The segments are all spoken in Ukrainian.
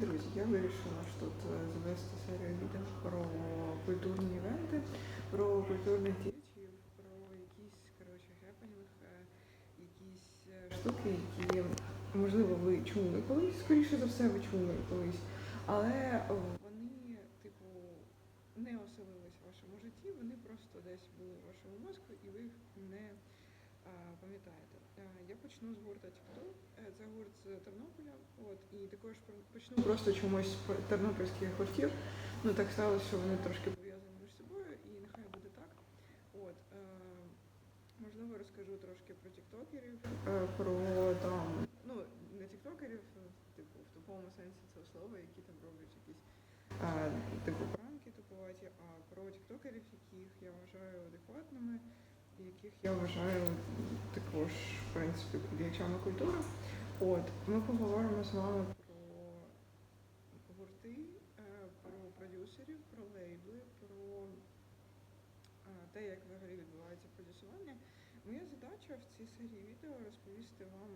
Друзі, я вирішила ж тут е, завести серію відео про культурні івенти, про культурних діячів, про якісь коротше гепенінг, е, якісь е, штуки, які можливо ви чули колись, скоріше за все, ви чули колись, але вони, типу, не оселились в вашому житті, вони просто десь були в вашому мозку, і ви їх не пам'ятаєте. Е, Я почну з гурта Тікту. Це гурт з Тернополя. От і також почну просто чомусь тернопільських гуртів. Ну так сталося, що вони трошки пов'язані між собою, і нехай буде так. От е, можливо, розкажу трошки про тіктокерів, е, про там ну не тіктокерів, е, типу в тупому сенсі цього слова, які там роблять якісь е, типу пранки тупуваті, а про тіктокерів, яких я вважаю адекватними, яких я вважаю також в принципі діячами культури. От ми поговоримо з вами про гурти, е, про продюсерів, про лейбли, про е, те, як взагалі відбувається продюсування. Моя задача в цій серії відео розповісти вам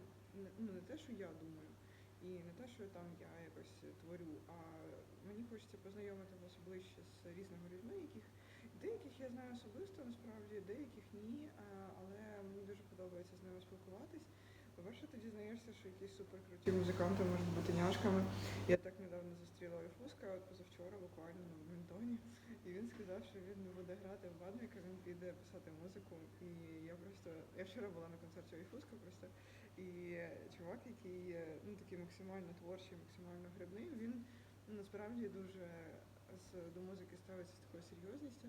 ну, не те, що я думаю, і не те, що там я якось творю, а мені хочеться познайомити вас ближче з різними людьми, яких деяких я знаю особисто, насправді, деяких ні, е, але мені дуже подобається з ними спілкуватись. По-перше, ти дізнаєшся, що якісь суперкруті музиканти можуть бути няшками. Я так недавно зустріла Ольфуска, от позавчора буквально на Ментоні, і він сказав, що він не буде грати в бадміка, він піде писати музику. І я просто я вчора була на концерті Ольфуска просто, і чувак, який е, ну такий максимально творчий, максимально грибний, він ну, насправді дуже до музики ставиться з такою серйозністю.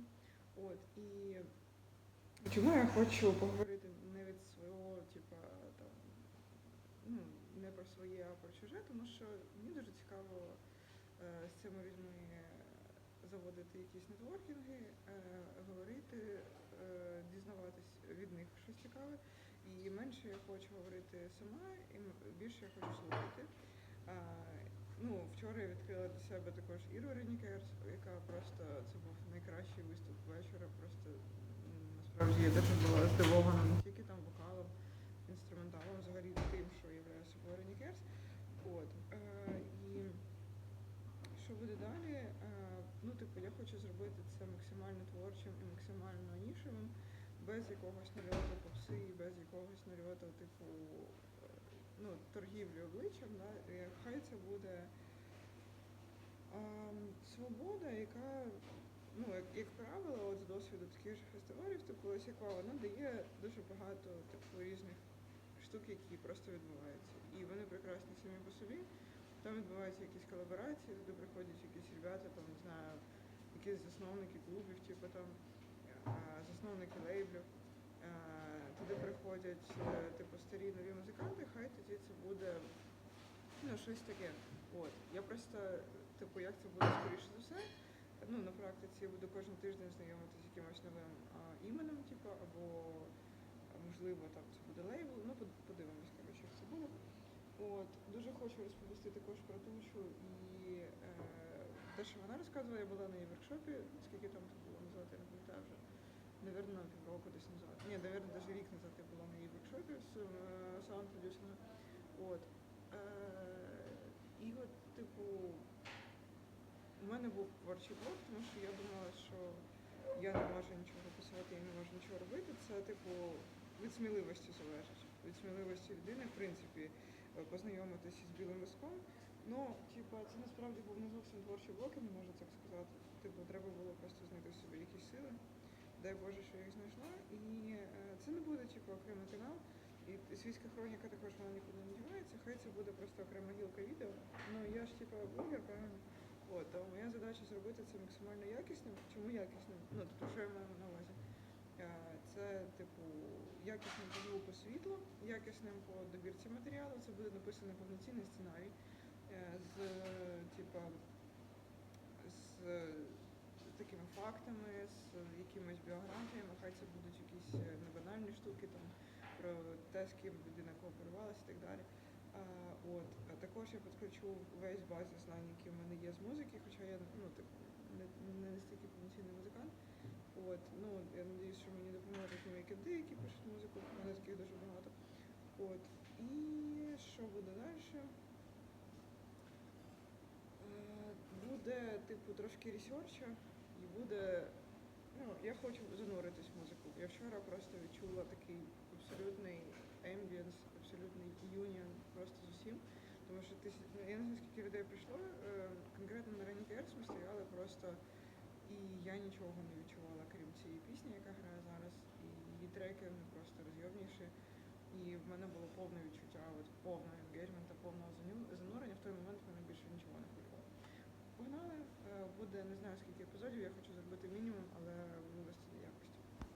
От і чому я хочу поговорити не від свого, типа там ну, не про своє, а про чуже, тому що мені дуже цікаво е, з цими людьми заводити якісь нетворкінги, е, говорити, е, дізнаватись від них щось цікаве. І менше я хочу говорити сама, і більше я хочу слухати. Ну, вчора я відкрила для себе також Іру Ренікерс, яка просто це був найкращий виступ вечора. Просто насправді я дуже була здивована не тільки там вокалом, інструменталом, взагалі тим, що є собою Ренікерс. От. Е, і що буде далі? Е, ну, типу, я хочу зробити це максимально творчим і максимально нішевим, без якогось нальоту попси, без якогось нальоту, типу, ну, торгівлі обличчям. Да? Хай це буде ем, свобода, яка, ну, як, як правило, от з досвіду таких же фестивалів, типу Лисякова, вона дає дуже багато типу, різних штук, які просто відбуваються. І вони прекрасні самі по собі. Там відбуваються якісь колаборації, туди приходять якісь ребята, там, не знаю, якісь засновники клубів, типу там а, засновники лейблів. А, Туди приходять е, типу старі нові музиканти, хай тоді це буде ну, щось таке. От. Я просто, типу, як це буде скоріше за все. Ну, на практиці я буду кожен тиждень знайомитися з якимось новим а, іменем, типу, або можливо там це буде лейбл. Ну, подивимось, коротше, як це буде. От, дуже хочу розповісти також про Тучу і е, те, що вона розказувала, я була на її воркшопі, скільки там це було назад, я не пам'ятаю вже. Навірно, півроку десь назад. Ні, навірно, навіть рік назад я була на її воркшопі з е, саунд-продюсингу. От. Е, і от, типу, у мене був творчий блок, тому що я думала, що я не можу нічого писати, я не можу нічого робити. Це, типу, від сміливості залежить. Від сміливості людини, в принципі, е, познайомитися з білим лиском. Ну, типу, це насправді був не зовсім творчий блок, я не можу так сказати. Типу, треба було просто знайти в собі якісь сили. Дай Боже, що я їх знайшла. І е, це не буде, типу, окремий канал. І свійська хроніка також вона нікуди не дівається. Хай це буде просто окрема гілка відео. Ну я ж типу блогер, правильно? От, а моя задача зробити це максимально якісним. Чому якісним? Ну, тобто, що я маю на увазі? Е, Це, типу, якісним по звуку світло, якісним по добірці матеріалу. Це буде написаний повноцінний сценарій е, з, типа, з фактами, з якимись біографіями. Хай це будуть якісь е, небанальні штуки там про те, з ким людина кооперувалася і так далі. А, от, також я підключу весь базис знань, які в мене є з музики, хоча я ну, типу, не, настільки повноцінний музикант. От, ну, я надіюсь, що мені допоможуть мої киди, які пишуть музику, в мене таких дуже багато. От. І що буде далі? типу, трошки ресерча буде. Ну, я хочу зануритись в музику. Я вчора просто відчула такий абсолютний ембієнс, абсолютний юніон просто з усім. Тому що ти с- ну, я не знаю, скільки людей прийшло. е, Конкретно на Рені Керс ми стояли просто, і я нічого не відчувала, крім цієї пісні, яка грає зараз. І її треки вони просто розйомніші. І в мене було повне відчуття, от повного енгейджмента, повного занурення. В той момент мене більше нічого не. Погнали, Е, буде не знаю скільки епізодів, я хочу зробити мінімум,